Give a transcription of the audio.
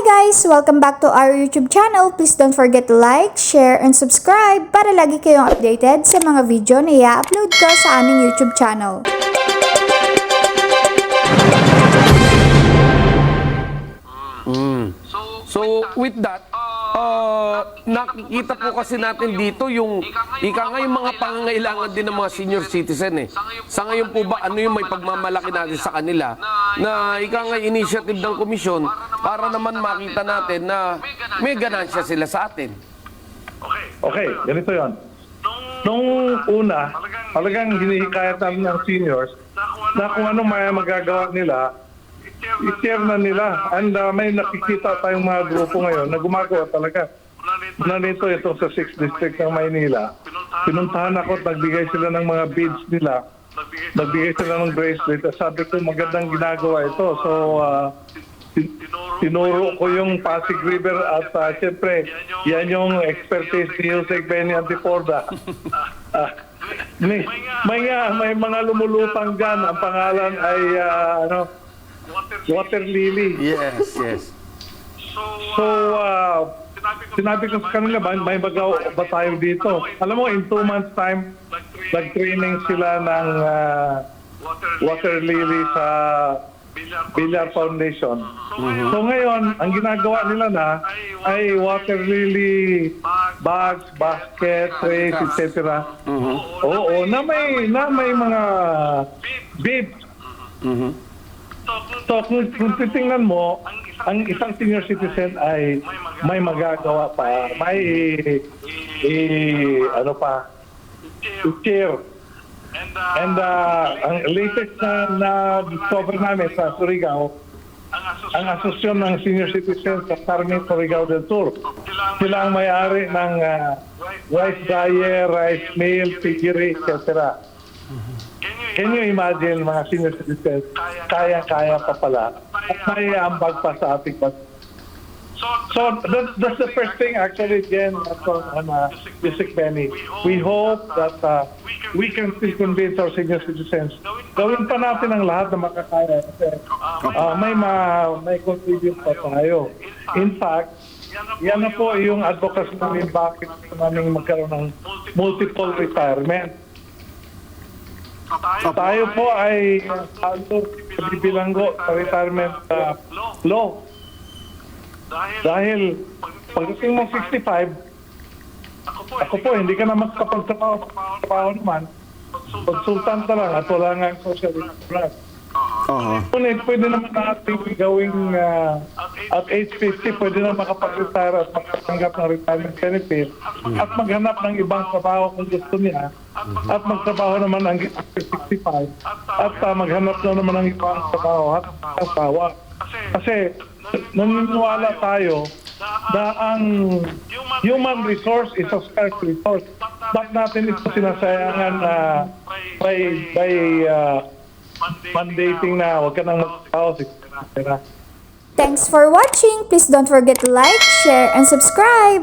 guys! Welcome back to our YouTube channel. Please don't forget to like, share, and subscribe para lagi kayong updated sa mga video na i-upload ko sa aming YouTube channel. So with that, uh, nakikita po kasi natin dito yung ika nga yung mga pangangailangan din ng mga senior citizen eh. Sa ngayon po ba ano yung may pagmamalaki natin sa kanila na ika nga initiative ng komisyon para naman makita natin na may ganansya sila sa atin. Okay, ganito yon. Nung una, talagang hinihikayat namin ng seniors na kung ano may magagawa nila, i-share na nila. And uh, may nakikita tayong mga grupo ngayon na gumagawa talaga. Na nito ito sa 6th District ng Maynila. Pinuntahan ako at nagbigay sila ng mga beads nila. Nagbigay sila ng bracelet. Sabi ko magandang ginagawa ito. So, uh, tinuro ko yung Pasig River at uh, siyempre, yan yung expertise ni Jose Benny Antiporda. Ah, may, may, nga- may mga lumulutang dyan. Ang pangalan ay ah, ano, Water Lily. Yes, yes. So, uh, sinabi ko sa kanila, ba, may bagaw ba tayo dito? Alam mo, in two months time, nag-training sila ng uh, Water Lily sa Villar Foundation. So ngayon, ang ginagawa nila na ay Water Lily bags, basket, trays, etc. Oo, na may na may mga bibs. So kung, kung titingnan mo, ang isang senior citizen ay may magagawa pa, may i- ano pa, chair. And uh, ang latest na na-discover namin sa Surigao, ang asosyon ng senior citizens sa Carmen Surigao del Sur. Sila ang may-ari ng uh, rice dryer, rice mill, piggery, etc. Can you imagine mga senior citizens, kaya-kaya pa pala at may ambag pa sa ating bansa. So that's, that's the first thing actually, Jen, at on uh, Music Benny. We hope that uh, we can still convince our senior citizens. Gawin pa natin ang lahat na makakaya. Kasi uh, may, ma, may contribute pa tayo. In fact, yan na po yung advocacy namin bakit namin magkaroon ng multiple retirement. Tayo po ay salo sa bibilanggo sa retirement uh, law. Dahil pagdating mo 65, ako po, hindi ka na magkapagtrabaho trabaho naman. Consultant ka lang at wala nga ang social insurance. Ngunit pwede naman natin gawing uh, at age 50, pwede na makapag-retire at makatanggap ng retirement benefit at maghanap ng ibang trabaho kung gusto niya at magtrabaho naman ang 65 at uh, maghanap na naman ng ibang trabaho at asawa. Kasi naniniwala tayo na ang human resource is a scarce resource. Ba't natin ito sinasayangan na by, by uh, mandating na huwag ka nang magtrabaho, etc. Thanks for watching! Please don't forget to like, share, and subscribe!